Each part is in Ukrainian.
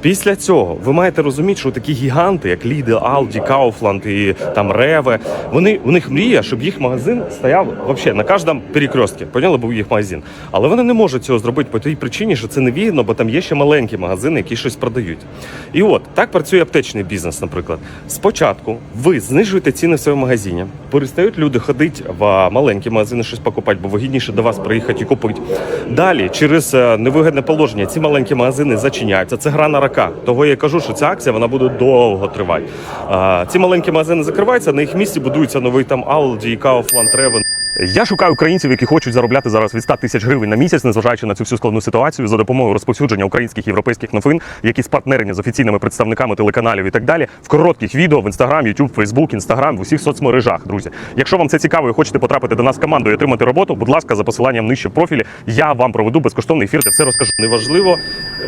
Після цього ви маєте розуміти, що такі гіганти, як Lidl, Aldi, Kaufland і там Реве, вони у них мрія, щоб їх магазин стояв вообще на кожному перекрестці. Поняли, був їх магазин. Але вони не можуть цього зробити по тій причині, що це не вигідно, бо там є ще маленькі магазини, які щось продають. І от так працює аптечний бізнес, наприклад. Спочатку ви знижуєте ціни в своєму магазині, перестають люди ходити в маленькі магазини щось покупати, бо вигідніше до вас приїхати і купити. Далі, через е, невигідне положення, ці маленькі магазини зачиняються. Це гра на рака. Того я кажу, що ця акція вона буде довго тривати. Ці маленькі магазини закриваються, на їх місці будується новий там Aldi, Kaufland, Reven. Я шукаю українців, які хочуть заробляти зараз від 100 тисяч гривень на місяць, незважаючи на цю всю складну ситуацію, за допомогою розповсюдження українських європейських новин, які спартнерені з офіційними представниками телеканалів і так далі, в коротких відео в Інстаграм, Ютуб, Фейсбук, Інстаграм, в усіх соцмережах, друзі. Якщо вам це цікаво і хочете потрапити до нас в команду і отримати роботу, будь ласка, за посиланням нижче в профілі, я вам проведу безкоштовний ефір, де все розкажу. Неважливо.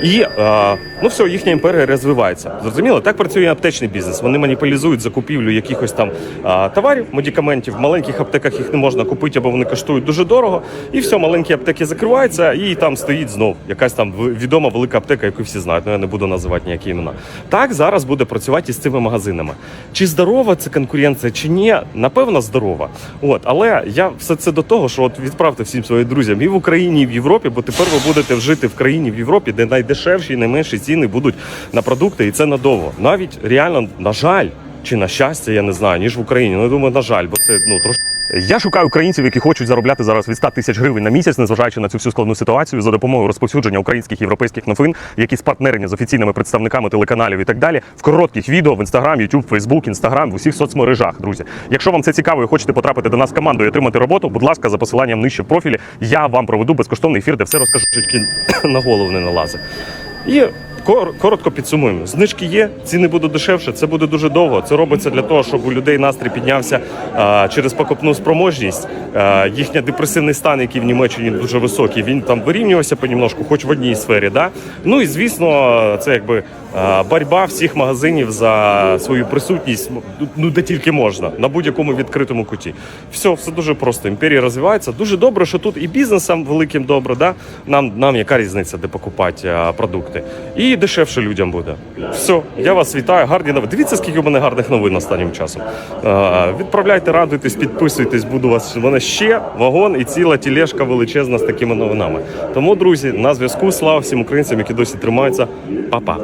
І е, ну все, їхня імперія розвивається. Зрозуміло, так працює аптечний бізнес. Вони маніпулізують закупівлю якихось там е, товарів, медикаментів. В маленьких аптеках їх не можна купити, або вони коштують дуже дорого. І все, маленькі аптеки закриваються, і там стоїть знов якась там відома велика аптека, яку всі знають. Ну я не буду називати ніякі імена. Так зараз буде працювати і з цими магазинами. Чи здорова це конкуренція, чи ні? Напевно, здорова. От, але я все це до того, що от відправте всім своїм друзям і в Україні, і в Європі, бо тепер ви будете жити в країні в Європі, де найдешевші і найменші ціни будуть на продукти, і це надовго. Навіть реально, на жаль. Чи на щастя, я не знаю, ніж в Україні. Ну, я думаю, на жаль, бо це ну трошки. Я шукаю українців, які хочуть заробляти зараз від 100 тисяч гривень на місяць, незважаючи на цю всю складну ситуацію, за допомогою розповсюдження українських європейських новин, які спартнерені з офіційними представниками телеканалів і так далі, в коротких відео в Інстаграм, Ютуб, Фейсбук, Інстаграм, в усіх соцмережах, друзі. Якщо вам це цікаво і хочете потрапити до нас в команду і отримати роботу, будь ласка, за посиланням нижче в профілі, я вам проведу безкоштовний ефір, де все розкажу, чуть на голову не налазить. І коротко підсумуємо. Знижки є, ціни будуть дешевше. Це буде дуже довго. Це робиться для того, щоб у людей настрій піднявся через покупну спроможність. А, їхній депресивний стан, який в Німеччині дуже високий, він там вирівнювався понемножку, хоч в одній сфері. Да? Ну і звісно, це якби а, боротьба всіх магазинів за свою присутність, ну де тільки можна, на будь-якому відкритому куті. Все, все дуже просто. Імперія розвивається. Дуже добре, що тут і бізнесам великим добре. Да? Нам, нам яка різниця, де покупати продукти. І дешевше людям буде. Все, я вас вітаю. Гарні новини. Дивіться, скільки у мене гарних новин останнім часом. А, відправляйте, радуйтесь, підписуйтесь. Буду вас. У мене ще вагон і ціла тілешка величезна з такими новинами. Тому, друзі, на зв'язку. Слава всім українцям, які досі тримаються. Па-па.